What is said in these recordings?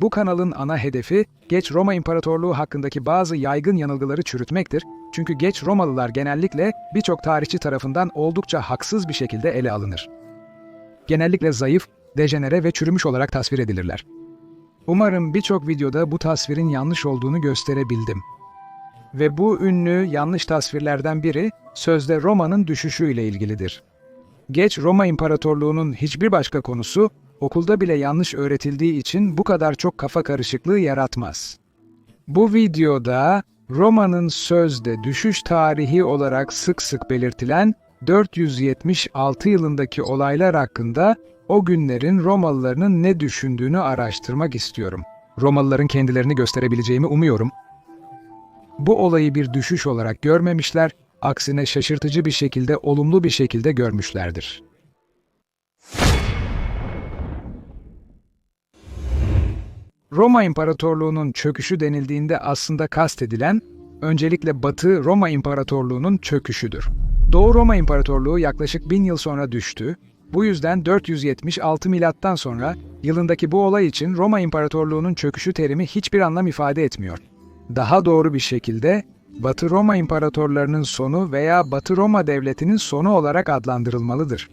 Bu kanalın ana hedefi geç Roma İmparatorluğu hakkındaki bazı yaygın yanılgıları çürütmektir. Çünkü geç Romalılar genellikle birçok tarihçi tarafından oldukça haksız bir şekilde ele alınır. Genellikle zayıf, dejenere ve çürümüş olarak tasvir edilirler. Umarım birçok videoda bu tasvirin yanlış olduğunu gösterebildim. Ve bu ünlü yanlış tasvirlerden biri sözde Roma'nın düşüşüyle ilgilidir. Geç Roma İmparatorluğu'nun hiçbir başka konusu okulda bile yanlış öğretildiği için bu kadar çok kafa karışıklığı yaratmaz. Bu videoda Roma'nın sözde düşüş tarihi olarak sık sık belirtilen 476 yılındaki olaylar hakkında o günlerin Romalılarının ne düşündüğünü araştırmak istiyorum. Romalıların kendilerini gösterebileceğimi umuyorum. Bu olayı bir düşüş olarak görmemişler, aksine şaşırtıcı bir şekilde olumlu bir şekilde görmüşlerdir. Roma İmparatorluğu'nun çöküşü denildiğinde aslında kastedilen öncelikle Batı Roma İmparatorluğu'nun çöküşüdür. Doğu Roma İmparatorluğu yaklaşık bin yıl sonra düştü. Bu yüzden 476 milattan sonra yılındaki bu olay için Roma İmparatorluğu'nun çöküşü terimi hiçbir anlam ifade etmiyor. Daha doğru bir şekilde Batı Roma İmparatorlarının sonu veya Batı Roma Devleti'nin sonu olarak adlandırılmalıdır.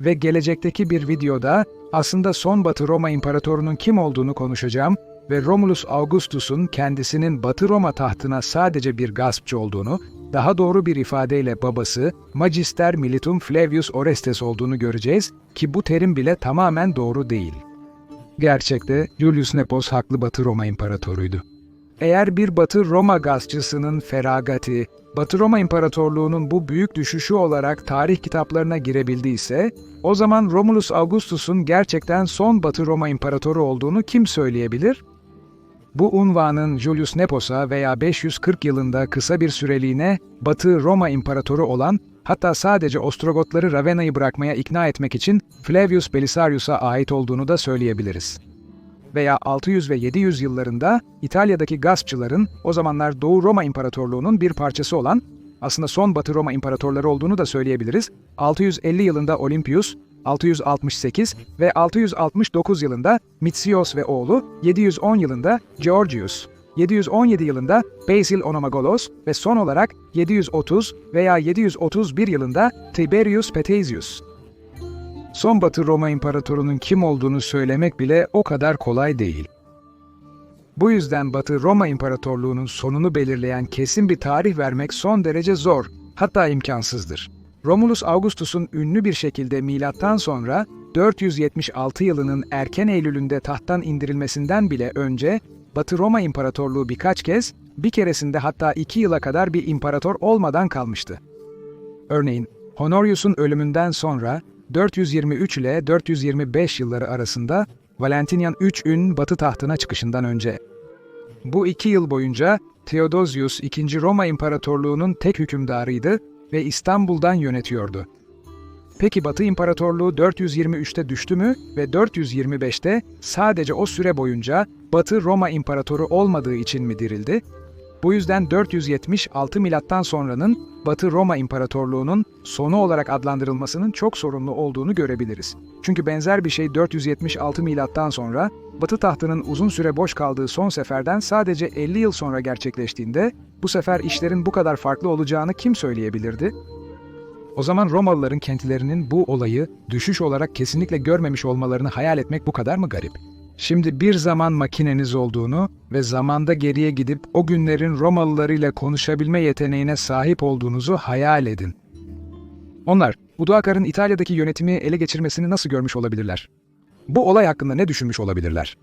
Ve gelecekteki bir videoda aslında son Batı Roma İmparatorunun kim olduğunu konuşacağım ve Romulus Augustus'un kendisinin Batı Roma tahtına sadece bir gaspçı olduğunu, daha doğru bir ifadeyle babası Magister Militum Flavius Orestes olduğunu göreceğiz ki bu terim bile tamamen doğru değil. Gerçekte Julius Nepos haklı Batı Roma İmparatoruydu. Eğer bir Batı Roma gazcısının feragati, Batı Roma İmparatorluğu'nun bu büyük düşüşü olarak tarih kitaplarına girebildiyse, o zaman Romulus Augustus'un gerçekten son Batı Roma İmparatoru olduğunu kim söyleyebilir? Bu unvanın Julius Nepos'a veya 540 yılında kısa bir süreliğine Batı Roma İmparatoru olan, hatta sadece Ostrogotları Ravena'yı bırakmaya ikna etmek için Flavius Belisarius'a ait olduğunu da söyleyebiliriz veya 600 ve 700 yıllarında İtalya'daki gaspçıların o zamanlar Doğu Roma İmparatorluğu'nun bir parçası olan, aslında son Batı Roma imparatorları olduğunu da söyleyebiliriz. 650 yılında Olympius, 668 ve 669 yılında Mitsios ve oğlu, 710 yılında Georgius, 717 yılında Basil Onomagolos ve son olarak 730 veya 731 yılında Tiberius Paisius. Son Batı Roma İmparatoru'nun kim olduğunu söylemek bile o kadar kolay değil. Bu yüzden Batı Roma İmparatorluğu'nun sonunu belirleyen kesin bir tarih vermek son derece zor, hatta imkansızdır. Romulus Augustus'un ünlü bir şekilde milattan sonra 476 yılının erken Eylül'ünde tahttan indirilmesinden bile önce Batı Roma İmparatorluğu birkaç kez, bir keresinde hatta iki yıla kadar bir imparator olmadan kalmıştı. Örneğin Honorius'un ölümünden sonra 423 ile 425 yılları arasında Valentinian III'ün batı tahtına çıkışından önce. Bu iki yıl boyunca Theodosius II. Roma İmparatorluğu'nun tek hükümdarıydı ve İstanbul'dan yönetiyordu. Peki Batı İmparatorluğu 423'te düştü mü ve 425'te sadece o süre boyunca Batı Roma İmparatoru olmadığı için mi dirildi? Bu yüzden 476 milattan sonranın Batı Roma İmparatorluğu'nun sonu olarak adlandırılmasının çok sorunlu olduğunu görebiliriz. Çünkü benzer bir şey 476 milattan sonra Batı tahtının uzun süre boş kaldığı son seferden sadece 50 yıl sonra gerçekleştiğinde bu sefer işlerin bu kadar farklı olacağını kim söyleyebilirdi? O zaman Romalıların kentlerinin bu olayı düşüş olarak kesinlikle görmemiş olmalarını hayal etmek bu kadar mı garip? Şimdi bir zaman makineniz olduğunu ve zamanda geriye gidip o günlerin Romalılarıyla konuşabilme yeteneğine sahip olduğunuzu hayal edin. Onlar, Uduakar'ın İtalya'daki yönetimi ele geçirmesini nasıl görmüş olabilirler? Bu olay hakkında ne düşünmüş olabilirler?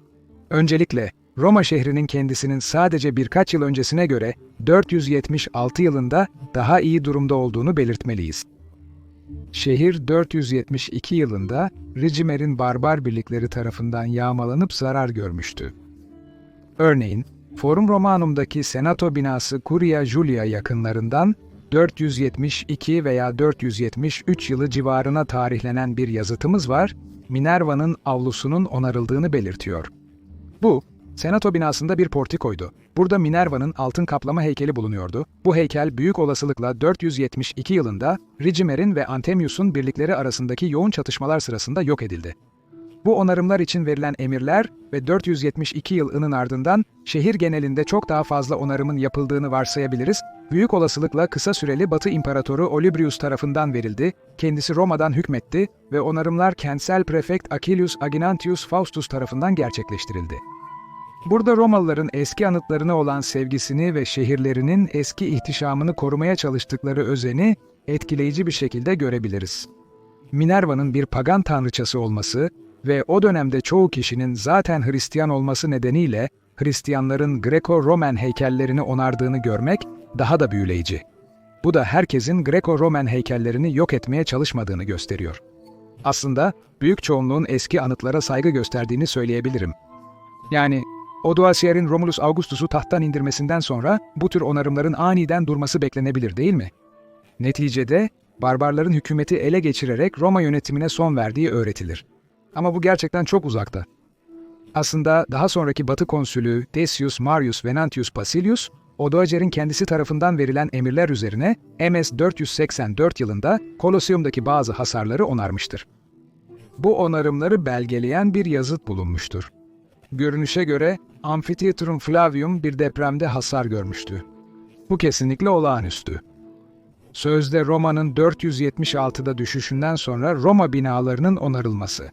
Öncelikle, Roma şehrinin kendisinin sadece birkaç yıl öncesine göre 476 yılında daha iyi durumda olduğunu belirtmeliyiz. Şehir 472 yılında Ricimer'in barbar birlikleri tarafından yağmalanıp zarar görmüştü. Örneğin, Forum Romanum'daki Senato binası Curia Julia yakınlarından 472 veya 473 yılı civarına tarihlenen bir yazıtımız var, Minerva'nın avlusunun onarıldığını belirtiyor. Bu, Senato binasında bir portikoydu. Burada Minerva'nın altın kaplama heykeli bulunuyordu. Bu heykel büyük olasılıkla 472 yılında Ricimer'in ve Antemius'un birlikleri arasındaki yoğun çatışmalar sırasında yok edildi. Bu onarımlar için verilen emirler ve 472 yılının ardından şehir genelinde çok daha fazla onarımın yapıldığını varsayabiliriz. Büyük olasılıkla kısa süreli Batı İmparatoru Olybrius tarafından verildi, kendisi Roma'dan hükmetti ve onarımlar kentsel prefekt Aquilius Aginantius Faustus tarafından gerçekleştirildi. Burada Romalıların eski anıtlarına olan sevgisini ve şehirlerinin eski ihtişamını korumaya çalıştıkları özeni etkileyici bir şekilde görebiliriz. Minerva'nın bir pagan tanrıçası olması ve o dönemde çoğu kişinin zaten Hristiyan olması nedeniyle Hristiyanların Greco-Romen heykellerini onardığını görmek daha da büyüleyici. Bu da herkesin Greco-Romen heykellerini yok etmeye çalışmadığını gösteriyor. Aslında büyük çoğunluğun eski anıtlara saygı gösterdiğini söyleyebilirim. Yani Odoacer'in Romulus Augustus'u tahttan indirmesinden sonra bu tür onarımların aniden durması beklenebilir değil mi? Neticede barbarların hükümeti ele geçirerek Roma yönetimine son verdiği öğretilir. Ama bu gerçekten çok uzakta. Aslında daha sonraki Batı konsülü Decius Marius Venantius Basilius, Odoacer'in kendisi tarafından verilen emirler üzerine MS 484 yılında Kolosseum'daki bazı hasarları onarmıştır. Bu onarımları belgeleyen bir yazıt bulunmuştur. Görünüşe göre Amphitheatrum Flavium bir depremde hasar görmüştü. Bu kesinlikle olağanüstü. Sözde Roma'nın 476'da düşüşünden sonra Roma binalarının onarılması.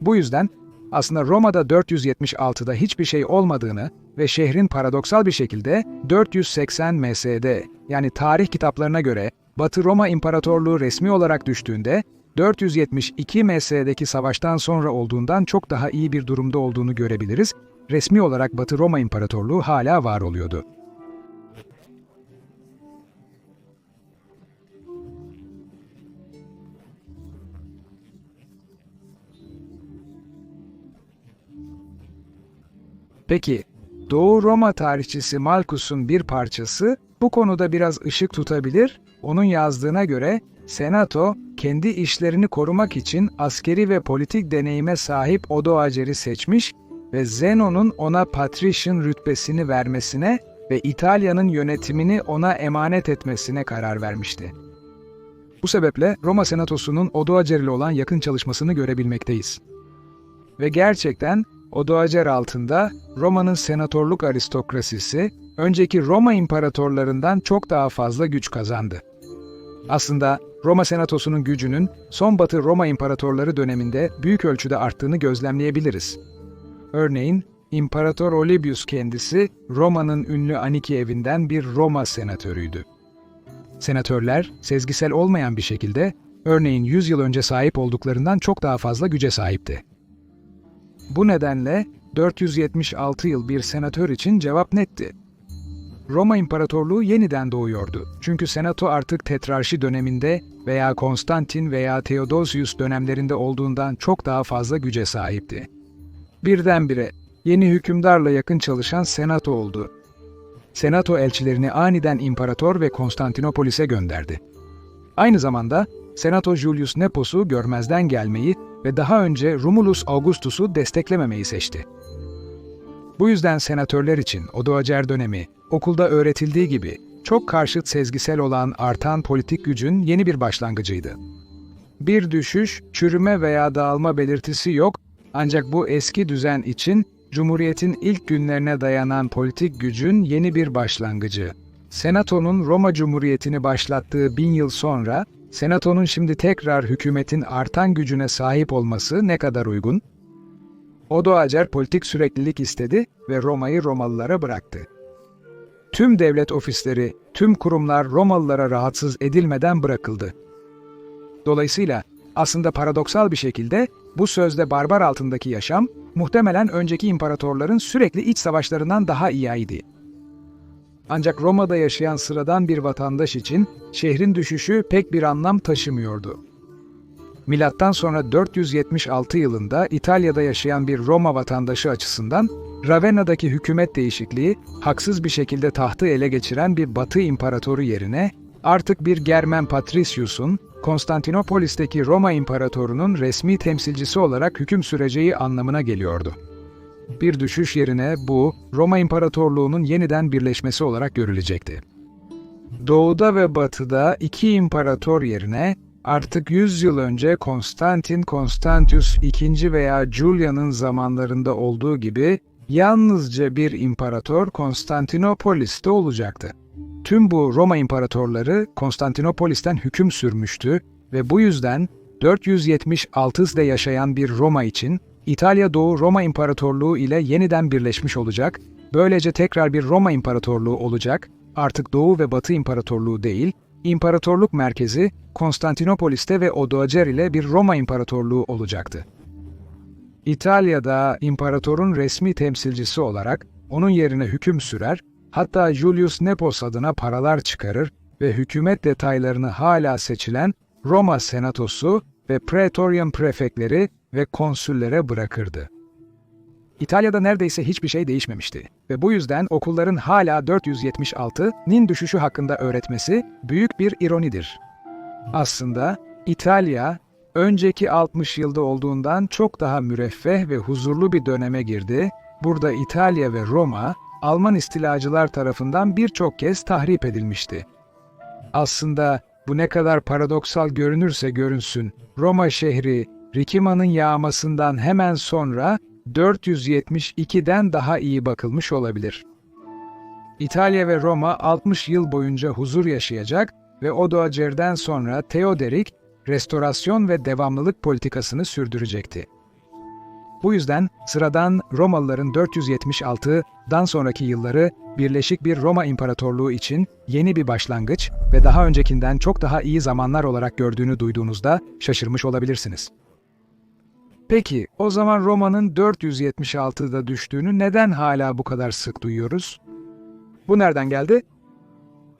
Bu yüzden aslında Roma'da 476'da hiçbir şey olmadığını ve şehrin paradoksal bir şekilde 480 MS'de yani tarih kitaplarına göre Batı Roma İmparatorluğu resmi olarak düştüğünde 472 MS'deki savaştan sonra olduğundan çok daha iyi bir durumda olduğunu görebiliriz. Resmi olarak Batı Roma İmparatorluğu hala var oluyordu. Peki, Doğu Roma tarihçisi Malkus'un bir parçası bu konuda biraz ışık tutabilir. Onun yazdığına göre Senato kendi işlerini korumak için askeri ve politik deneyime sahip Odoacer'i seçmiş ve Zenon'un ona patrician rütbesini vermesine ve İtalya'nın yönetimini ona emanet etmesine karar vermişti. Bu sebeple Roma Senatosu'nun Odoacer ile olan yakın çalışmasını görebilmekteyiz. Ve gerçekten Odoacer altında Roma'nın senatorluk aristokrasisi önceki Roma imparatorlarından çok daha fazla güç kazandı. Aslında Roma Senatosu'nun gücünün son Batı Roma imparatorları döneminde büyük ölçüde arttığını gözlemleyebiliriz. Örneğin İmparator Olybius kendisi Roma'nın ünlü Aniki evinden bir Roma senatörüydü. Senatörler sezgisel olmayan bir şekilde örneğin 100 yıl önce sahip olduklarından çok daha fazla güce sahipti. Bu nedenle 476 yıl bir senatör için cevap netti. Roma İmparatorluğu yeniden doğuyordu. Çünkü senato artık tetrarşi döneminde veya Konstantin veya Theodosius dönemlerinde olduğundan çok daha fazla güce sahipti. Birdenbire yeni hükümdarla yakın çalışan senato oldu. Senato elçilerini aniden imparator ve Konstantinopolis'e gönderdi. Aynı zamanda Senato Julius Nepos'u görmezden gelmeyi ve daha önce Romulus Augustus'u desteklememeyi seçti. Bu yüzden senatörler için Odoacer dönemi, okulda öğretildiği gibi çok karşıt sezgisel olan artan politik gücün yeni bir başlangıcıydı. Bir düşüş, çürüme veya dağılma belirtisi yok ancak bu eski düzen için Cumhuriyet'in ilk günlerine dayanan politik gücün yeni bir başlangıcı. Senato'nun Roma Cumhuriyeti'ni başlattığı bin yıl sonra, Senato'nun şimdi tekrar hükümetin artan gücüne sahip olması ne kadar uygun? Odoacer politik süreklilik istedi ve Roma'yı Romalılara bıraktı. Tüm devlet ofisleri, tüm kurumlar Romalılara rahatsız edilmeden bırakıldı. Dolayısıyla aslında paradoksal bir şekilde bu sözde barbar altındaki yaşam muhtemelen önceki imparatorların sürekli iç savaşlarından daha iyiydi. Ancak Roma'da yaşayan sıradan bir vatandaş için şehrin düşüşü pek bir anlam taşımıyordu. Milattan sonra 476 yılında İtalya'da yaşayan bir Roma vatandaşı açısından Ravenna'daki hükümet değişikliği haksız bir şekilde tahtı ele geçiren bir Batı imparatoru yerine artık bir Germen Patricius'un Konstantinopolis'teki Roma imparatorunun resmi temsilcisi olarak hüküm süreceği anlamına geliyordu. Bir düşüş yerine bu Roma İmparatorluğu'nun yeniden birleşmesi olarak görülecekti. Doğuda ve batıda iki imparator yerine Artık 100 yıl önce Konstantin Konstantius II veya Julian'ın zamanlarında olduğu gibi yalnızca bir imparator Konstantinopolis'te olacaktı. Tüm bu Roma imparatorları Konstantinopolis'ten hüküm sürmüştü ve bu yüzden 476'de yaşayan bir Roma için İtalya Doğu Roma İmparatorluğu ile yeniden birleşmiş olacak, böylece tekrar bir Roma İmparatorluğu olacak, artık Doğu ve Batı İmparatorluğu değil, İmparatorluk merkezi Konstantinopolis'te ve Odoacer ile bir Roma İmparatorluğu olacaktı. İtalya'da imparatorun resmi temsilcisi olarak onun yerine hüküm sürer, hatta Julius Nepos adına paralar çıkarır ve hükümet detaylarını hala seçilen Roma Senatosu ve Praetorian prefekleri ve konsüllere bırakırdı. İtalya'da neredeyse hiçbir şey değişmemişti ve bu yüzden okulların hala 476'nin düşüşü hakkında öğretmesi büyük bir ironidir. Aslında İtalya önceki 60 yılda olduğundan çok daha müreffeh ve huzurlu bir döneme girdi. Burada İtalya ve Roma Alman istilacılar tarafından birçok kez tahrip edilmişti. Aslında bu ne kadar paradoksal görünürse görünsün, Roma şehri Rikima'nın yağmasından hemen sonra 472'den daha iyi bakılmış olabilir. İtalya ve Roma 60 yıl boyunca huzur yaşayacak ve Odoacer'den sonra Theoderik restorasyon ve devamlılık politikasını sürdürecekti. Bu yüzden sıradan Romalıların 476'dan sonraki yılları birleşik bir Roma İmparatorluğu için yeni bir başlangıç ve daha öncekinden çok daha iyi zamanlar olarak gördüğünü duyduğunuzda şaşırmış olabilirsiniz. Peki, o zaman Roma'nın 476'da düştüğünü neden hala bu kadar sık duyuyoruz? Bu nereden geldi?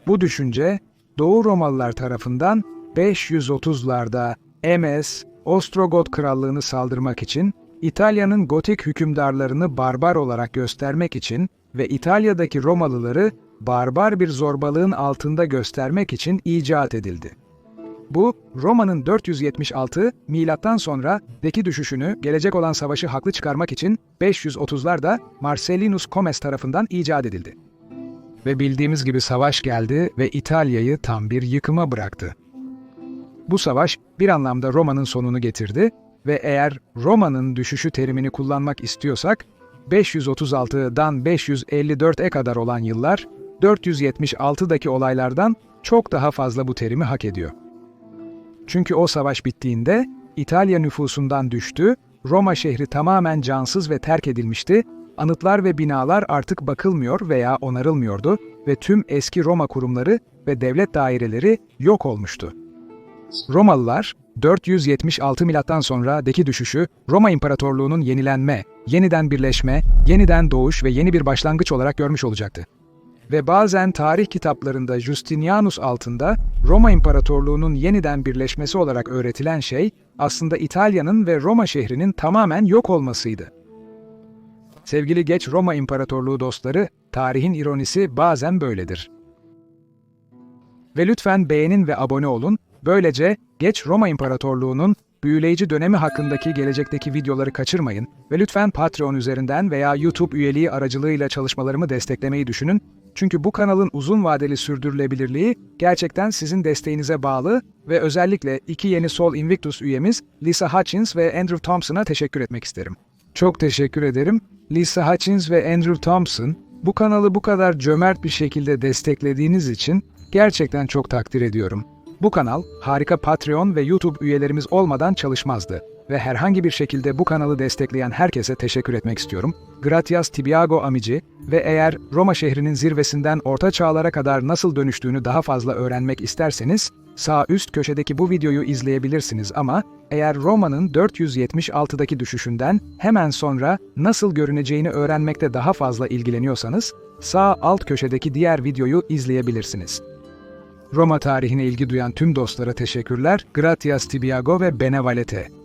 Bu düşünce Doğu Romalılar tarafından 530'larda Emes, Ostrogot krallığını saldırmak için, İtalya'nın gotik hükümdarlarını barbar olarak göstermek için ve İtalya'daki Romalıları barbar bir zorbalığın altında göstermek için icat edildi. Bu, Roma'nın 476 milattan sonra düşüşünü, gelecek olan savaşı haklı çıkarmak için 530'larda Marcellinus Comes tarafından icat edildi. Ve bildiğimiz gibi savaş geldi ve İtalya'yı tam bir yıkıma bıraktı. Bu savaş bir anlamda Roma'nın sonunu getirdi ve eğer Roma'nın düşüşü terimini kullanmak istiyorsak, 536'dan 554'e kadar olan yıllar, 476'daki olaylardan çok daha fazla bu terimi hak ediyor. Çünkü o savaş bittiğinde İtalya nüfusundan düştü, Roma şehri tamamen cansız ve terk edilmişti, anıtlar ve binalar artık bakılmıyor veya onarılmıyordu ve tüm eski Roma kurumları ve devlet daireleri yok olmuştu. Romalılar 476 milattan sonra deki düşüşü Roma İmparatorluğu'nun yenilenme, yeniden birleşme, yeniden doğuş ve yeni bir başlangıç olarak görmüş olacaktı. Ve bazen tarih kitaplarında Justinianus altında Roma İmparatorluğu'nun yeniden birleşmesi olarak öğretilen şey aslında İtalya'nın ve Roma şehrinin tamamen yok olmasıydı. Sevgili geç Roma İmparatorluğu dostları, tarihin ironisi bazen böyledir. Ve lütfen beğenin ve abone olun, böylece geç Roma İmparatorluğu'nun büyüleyici dönemi hakkındaki gelecekteki videoları kaçırmayın ve lütfen Patreon üzerinden veya YouTube üyeliği aracılığıyla çalışmalarımı desteklemeyi düşünün. Çünkü bu kanalın uzun vadeli sürdürülebilirliği gerçekten sizin desteğinize bağlı ve özellikle iki yeni Sol Invictus üyemiz Lisa Hutchins ve Andrew Thompson'a teşekkür etmek isterim. Çok teşekkür ederim. Lisa Hutchins ve Andrew Thompson, bu kanalı bu kadar cömert bir şekilde desteklediğiniz için gerçekten çok takdir ediyorum. Bu kanal harika Patreon ve YouTube üyelerimiz olmadan çalışmazdı ve herhangi bir şekilde bu kanalı destekleyen herkese teşekkür etmek istiyorum. Gratias Tibiago Amici ve eğer Roma şehrinin zirvesinden orta çağlara kadar nasıl dönüştüğünü daha fazla öğrenmek isterseniz sağ üst köşedeki bu videoyu izleyebilirsiniz ama eğer Roma'nın 476'daki düşüşünden hemen sonra nasıl görüneceğini öğrenmekte daha fazla ilgileniyorsanız sağ alt köşedeki diğer videoyu izleyebilirsiniz. Roma tarihine ilgi duyan tüm dostlara teşekkürler. Gratias Tibiago ve Benevalete.